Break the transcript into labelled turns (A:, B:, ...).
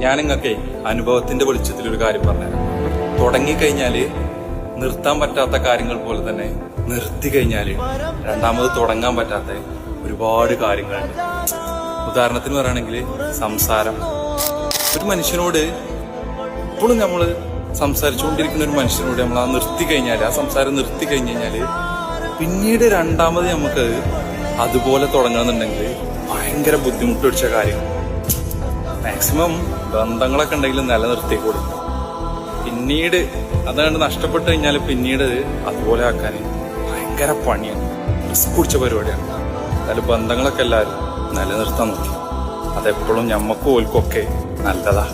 A: ഞാൻ നിങ്ങൾക്ക് അനുഭവത്തിന്റെ വെളിച്ചത്തിൽ ഒരു കാര്യം പറഞ്ഞുതരാം. തുടങ്ങിക്കഴിഞ്ഞാൽ നിർത്താൻ പറ്റാത്ത കാര്യങ്ങൾ പോലെ തന്നെ നിർത്തി കഴിഞ്ഞാൽ രണ്ടാമത് തുടങ്ങാൻ പറ്റാത്ത ഒരുപാട് കാര്യങ്ങളുണ്ട്. ഉദാഹരണത്തിന് പറയുകയാണെങ്കിൽ സംസാരം. ഒരു മനുഷ്യനോട് ഇപ്പോഴും നമ്മൾ സംസാരിച്ചുകൊണ്ടിരിക്കുന്ന ഒരു മനുഷ്യനോട് നമ്മൾ ആ നിർത്തി കഴിഞ്ഞാൽ ആ സംസാരം നിർത്തി കഴിഞ്ഞ് കഴിഞ്ഞാൽ പിന്നീട് രണ്ടാമത് നമുക്ക് അതുപോലെ തുടങ്ങണമെന്നുണ്ടെങ്കിൽ ഭയങ്കര ബുദ്ധിമുട്ട് പിടിച്ച കാര്യം മാക്സിമം ബന്ധങ്ങളൊക്കെ ഉണ്ടെങ്കിൽ നിലനിർത്തിക്കൂടും. പിന്നീട് അതാണ് നഷ്ടപ്പെട്ട് കഴിഞ്ഞാൽ പിന്നീട് അതുപോലെ ആക്കാൻ ഭയങ്കര പണിയാണ്. റിസ്ക് പിടിച്ച പരിപാടിയാണ്. എന്നാലും ബന്ധങ്ങളൊക്കെ എല്ലാവരും നിലനിർത്താൻ നോക്കി. അതെപ്പോഴും ഞമ്മക്കും ഓൽക്കൊക്കെ നല്ലതാ.